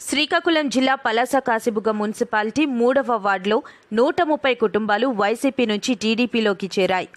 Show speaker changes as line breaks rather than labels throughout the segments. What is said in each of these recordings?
శ్రీకాకుళం జిల్లా పలాస కాసిబుగ మున్సిపాలిటీ మూడవ వార్డులో నూట ముప్పై కుటుంబాలు వైసీపీ నుంచి టీడీపీలోకి చేరాయి.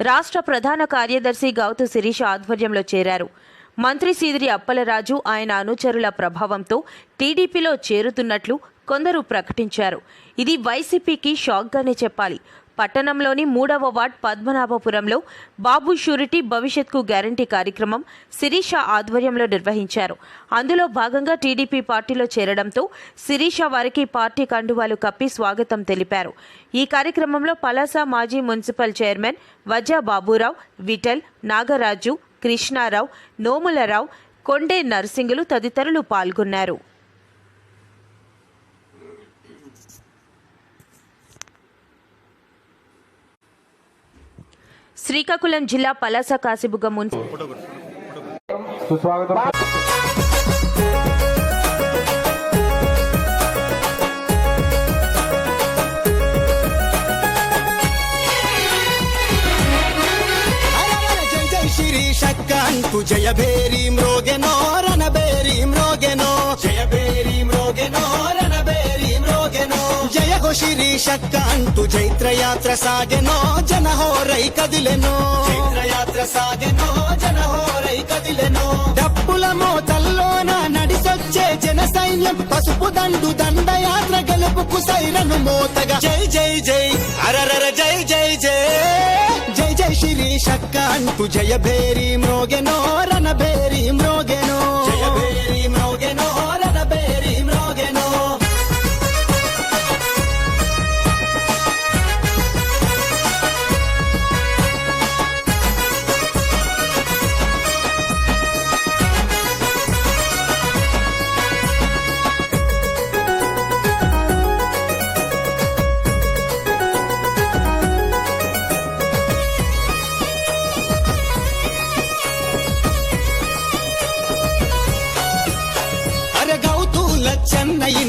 రాష్ట్ర ప్రధాన కార్యదర్శి గౌతు శిరీష ఆధ్వర్యంలో చేరారు. మంత్రి సీదిరి అప్పలరాజు ఆయన అనుచరుల ప్రభావంతో టీడీపీలో చేరుతున్నట్లు కొందరు ప్రకటించారు. ఇది వైసీపీకి షాక్గానే చెప్పాలి. పట్టణంలోని మూడవ వార్డ్ పద్మనాభపురంలో బాబు షూరిటీ భవిష్యత్కు గ్యారంటీ కార్యక్రమం శిరీష ఆధ్వర్యంలో నిర్వహించారు. అందులో భాగంగా టీడీపీ పార్టీలో చేరడంతో శిరీష వారికి పార్టీ కండువాలు కప్పి స్వాగతం తెలిపారు. ఈ కార్యక్రమంలో పలాస మాజీ మున్సిపల్ చైర్మన్ వజా బాబురావు విఠల్ నాగరాజు కృష్ణారావు నోములరావు కొండే నర్సింగులు తదితరులు పాల్గొన్నారు. శ్రీకాకుళం జిల్లా పలాస కాసిబుగ్గ
మున్ భేరీ జయభేరి మృగెనో ಜಯ ಗೋ ಶ್ರೀ ಶಕ್ಕಾಂತು ಜೈತ್ರ ಯಾತ್ರ ಸಾಗೆನೋ ಜನ ಹೋರೈ కదిలెనో చైత్ర యాత్ర సాగెనో జన హోరై కదిలెనో డప్పుల మోతల్లోన నడిసొచ్చే జన సైన్యం పసుపు దండు దండయాత్ర గెలుపుకు సైరను మోతగా జై జై జై అరరర జై జై జై జై జై శ్రీ శక్క అంటూ జయ భేరి మ్రోగెనో రణ భేరి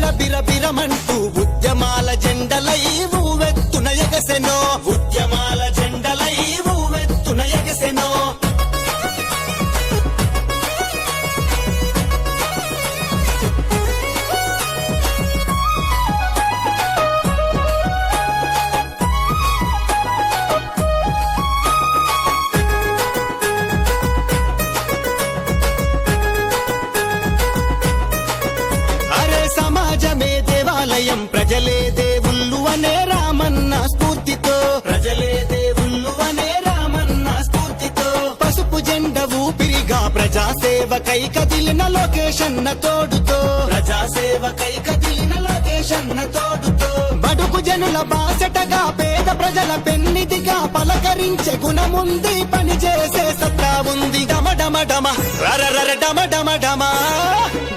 బిర బిర బిరమంటూ ఉద్యమాల జెండలై నువ్వెత్తున ఎగసెనో ఉద్యమాల దేవాలయం ప్రజలే దేవుళ్ళు అనే రామన్న స్ఫూర్తితో. ప్రజలే దేవుళ్ళు అనే రామన్న స్ఫూర్తితో. పసుపు జెండ ఊపిరిగా ప్రజాసేవకై కదిలిన లొకేషన్ తోడుతో. ప్రజాసేవకై కదిలిన లొకేషన్ తోడుతో. బడుగు జనుల బాసటగా పేద ప్రజల పెన్నిదిగా పలకరించే గుణముంది పని చేసే సత్తా ఉంది. డమ డమ డమ. రరరర డమ డమ డమ.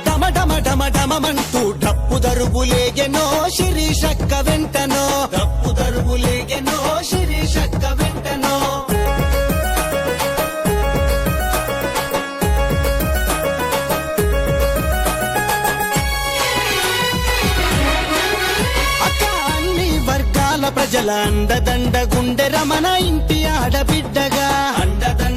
డమ డమ డమ డమమంటూ డప్పు దరుబులేగెనో శిరీషక్క వెంటనో. తప్పు దరుబులేగెనో శిరీషక్క వెంటనో. అక్క అన్ని ప్రజల అండదండ గుండె రమణ ఇంటి ఆడబిడ్డగా. అండదండ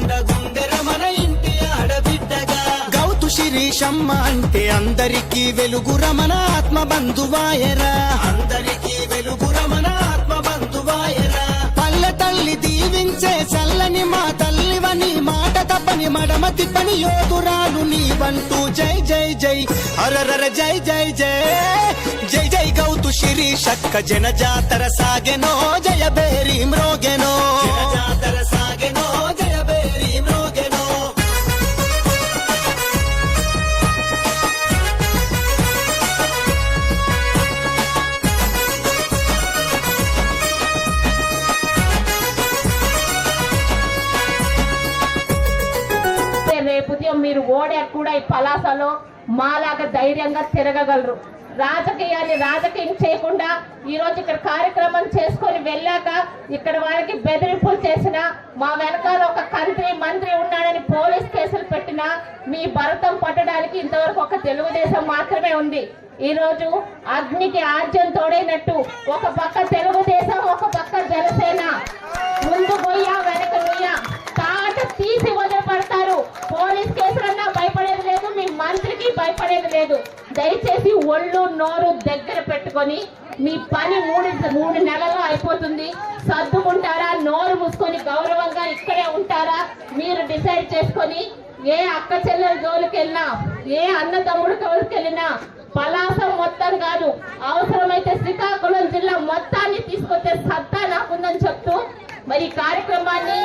శిరీషమ్మ అంటే అందరికీ వెలుగు రమణ ఆత్మ బంధువాయరా. అందరికీ వెలుగు రమణ ఆత్మ బంధువాయరా. పల్లె తల్లి దీవించే చల్లని మా తల్లివని మాట తప్పని మడమ తిప్పని యోధురాలు నీవంటూ జై జై జై. అరరర జై జై జై. జై జై గౌతు శిరీ శక్క జన జాతర సాగెనో జయ బేరి మ్రోగెనో
ఓడే కూడా ఈ పలాసలో మాలాగా ధైర్యంగా తిరగగలరు. రాజకీయాన్ని రాజకీయం చేయకుండా ఈ రోజు ఇక్కడ కార్యక్రమం చేసుకొని వెళ్ళాక ఇక్కడ వాళ్ళకి బెదిరింపులు చేసిన మా వెనకాల ఒక కంత్రి మంత్రి ఉన్నాడని పోలీస్ కేసులు పెట్టిన మీ భరతం పట్టడానికి ఇంతవరకు ఒక తెలుగుదేశం మాత్రమే ఉంది. ఈ రోజు అగ్నికి ఆర్జం తోడైనట్టు ఒక పక్క తెలుగుదేశం ఒక పక్క జనసేన ముందు పోయా. మంత్రికి లేదు. దయచేసి ఒళ్ళు నోరు దగ్గర పెట్టుకొని మీ పని మూడు మూడు నెలల్లో అయిపోతుంది. సర్దుకుంటారా? నోరు మూసుకొని గౌరవంగా ఇక్కడే ఉంటారా? మీరు డిసైడ్ చేసుకొని ఏ అక్క చెల్లెల జోలికెళ్ళినా ఏ అన్న తమ్ముడు పలాసం మొత్తం కాదు. అవసరమైతే శ్రీకాకుళం జిల్లా మొత్తాన్ని తీసుకొచ్చే సత్తా నాకుందని చెప్తూ మరి కార్యక్రమాన్ని